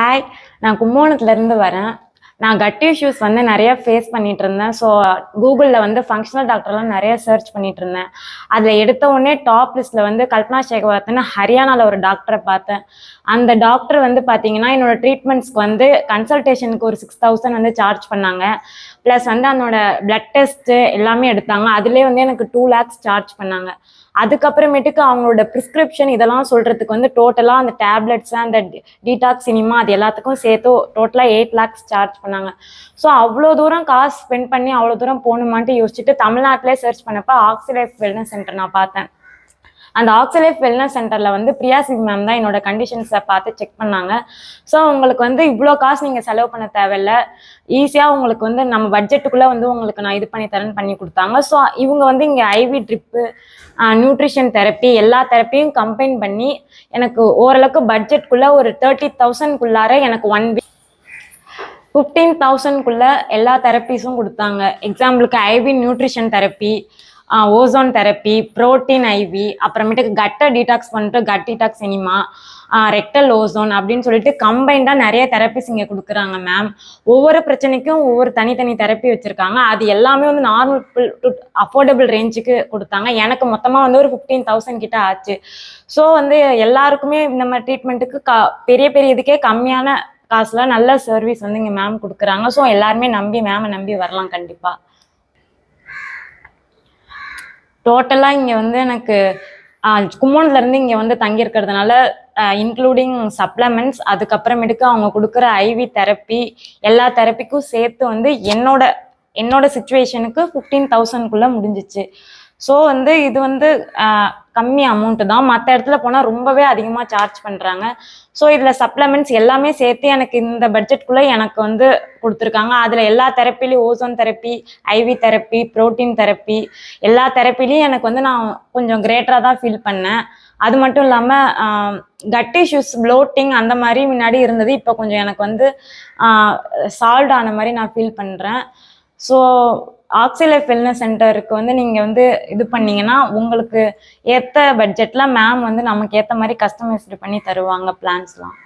Hi நான் கும்போணத்துலேருந்து வரேன். நான் கட் இஷ்யூஸ் வந்து நிறைய ஃபேஸ் பண்ணிட்டு இருந்தேன். ஸோ கூகுளில் வந்து ஃபங்க்ஷனல் டாக்டர்லாம் நிறைய சர்ச் பண்ணிட்டு இருந்தேன். அதில் எடுத்த உடனே டாப் லிஸ்ட்டில் வந்து கல்பனா ஷேகவாத்னு ஹரியானாவில் ஒரு டாக்டரை பார்த்தேன். அந்த டாக்டர் வந்து பார்த்தீங்கன்னா என்னோட ட்ரீட்மெண்ட்ஸ்க்கு வந்து கன்சல்டேஷனுக்கு ஒரு சிக்ஸ் தௌசண்ட் வந்து சார்ஜ் பண்ணாங்க. ப்ளஸ் வந்து அதனோட பிளட் டெஸ்ட்டு எல்லாமே எடுத்தாங்க. அதுலேயே வந்து எனக்கு டூ லேக்ஸ் சார்ஜ் பண்ணாங்க. அதுக்கப்புறமேட்டுக்கு அவங்களோட ப்ரிஸ்கிரிப்ஷன் இதெல்லாம் சொல்கிறதுக்கு வந்து டோட்டலாக அந்த டேப்லெட்ஸ் அந்த டீடாக்ஸ் சினிமா அது எல்லாத்துக்கும் சேர்த்து டோட்டலாக எயிட் லேக்ஸ் சார்ஜ் பண்ணாங்க. ஸோ அவ்வளோ தூரம் காசு ஸ்பெண்ட் பண்ணி அவ்வளோ தூரம் போகணுமான்ட்டு யோசிச்சுட்டு தமிழ்நாட்டிலே சர்ச் பண்ணப்போ ஆக்சிலைஃப் வெல்னஸ் சென்டர் நான் பார்த்தேன். அந்த ஆக்சிலைஃப் வெல்னஸ் சென்டரில் வந்து பிரியா சிங் மேம் தான் என்னோட கண்டிஷன்ஸை பார்த்து செக் பண்ணாங்க. ஸோ உங்களுக்கு வந்து இவ்வளோ காசு நீங்கள் செலவு பண்ண தேவையில்ல. ஈஸியாக உங்களுக்கு வந்து நம்ம பட்ஜெட்டுக்குள்ளே வந்து உங்களுக்கு நான் இது பண்ணி தரேன்னு பண்ணி கொடுத்தாங்க. ஸோ இவங்க வந்து இங்கே ஐவி ட்ரிப்பு நியூட்ரிஷன் தெரப்பி எல்லா தெரப்பியும் கம்பைன் பண்ணி எனக்கு ஓரளவுக்கு பட்ஜெட்குள்ளே ஒரு தேர்ட்டி தௌசண்ட்குள்ளார எனக்கு ஒன் வீக் ஃபிஃப்டீன் தௌசண்ட்குள்ளே எல்லா தெரப்பீஸும் கொடுத்தாங்க. எக்ஸாம்பிளுக்கு IV nutrition therapy ozone therapy protein IV அப்புறமேட்டுக்கு கட்டை டீடாக்ஸ் பண்ணிட்டு கட் டீடாக்ஸ் சினிமா ரெக்டல் ஓசோன் அப்படின்னு சொல்லிட்டு கம்பைண்டாக நிறைய தெரப்பிஸ் இங்கே கொடுக்குறாங்க மேம் ஒவ்வொரு பிரச்சனைக்கும் ஒவ்வொரு தனித்தனி தெரப்பி வச்சுருக்காங்க. அது எல்லாமே வந்து நார்மல் அஃபோர்டபுள் ரேஞ்சுக்கு கொடுத்தாங்க. எனக்கு மொத்தமாக வந்து ஒரு ஃபிஃப்டீன் தௌசண்ட் கிட்ட ஆச்சு. ஸோ வந்து எல்லாருக்குமே இந்த மாதிரி ட்ரீட்மெண்ட்டுக்கு க பெரிய பெரிய இதுக்கே கம்மியான காசுல நல்ல சர்வீஸ் வந்து இங்கே மேம் கொடுக்குறாங்க. ஸோ எல்லாருமே நம்பி மேமை நம்பி வரலாம் கண்டிப்பாக டோட்டலாக இங்கே வந்து எனக்கு கும்போணத்துல இருந்து இங்கே வந்து தங்கியிருக்கிறதுனால இன்க்ளூடிங் சப்ளமெண்ட்ஸ் அதுக்கப்புறமேட்டுக்கு அவங்க கொடுக்குற ஐவி தெரப்பி எல்லா தெரப்பிக்கும் சேர்த்து வந்து என்னோட என்னோட சுச்சுவேஷனுக்கு ஃபிஃப்டீன் தௌசண்ட்குள்ளே முடிஞ்சிச்சு. ஸோ வந்து இது வந்து கம்மி அமௌண்ட்டு தான். மற்ற இடத்துல போனால் ரொம்பவே அதிகமாக சார்ஜ் பண்ணுறாங்க ஸோ இதில் சப்ளமெண்ட்ஸ் எல்லாமே சேர்த்து எனக்கு இந்த பட்ஜெட்குள்ளே எனக்கு வந்து கொடுத்துருக்காங்க. அதில் எல்லா தெரப்பிலையும் ozone therapy IV therapy protein therapy எல்லா தெரப்பிலையும் எனக்கு வந்து நான் கொஞ்சம் கிரேட்டராக தான் ஃபீல் பண்ணேன். அது மட்டும் இல்லாமல் கட் இஷ்யூஸ் ப்ளோட்டிங் அந்த மாதிரி முன்னாடி இருந்தது. இப்போ கொஞ்சம் எனக்கு வந்து சால்வ் ஆன மாதிரி நான் ஃபீல் பண்ணுறேன் ஸோ ஆக்சிலைஃப் வெல்னஸ் சென்டருக்கு வந்து நீங்கள் வந்து இது பண்ணீங்கன்னா உங்களுக்கு ஏற்ற பட்ஜெட்டில் மேம் வந்து நமக்கு ஏற்ற மாதிரி கஸ்டமைஸ்டு பண்ணி தருவாங்க பிளான்ஸ்லாம்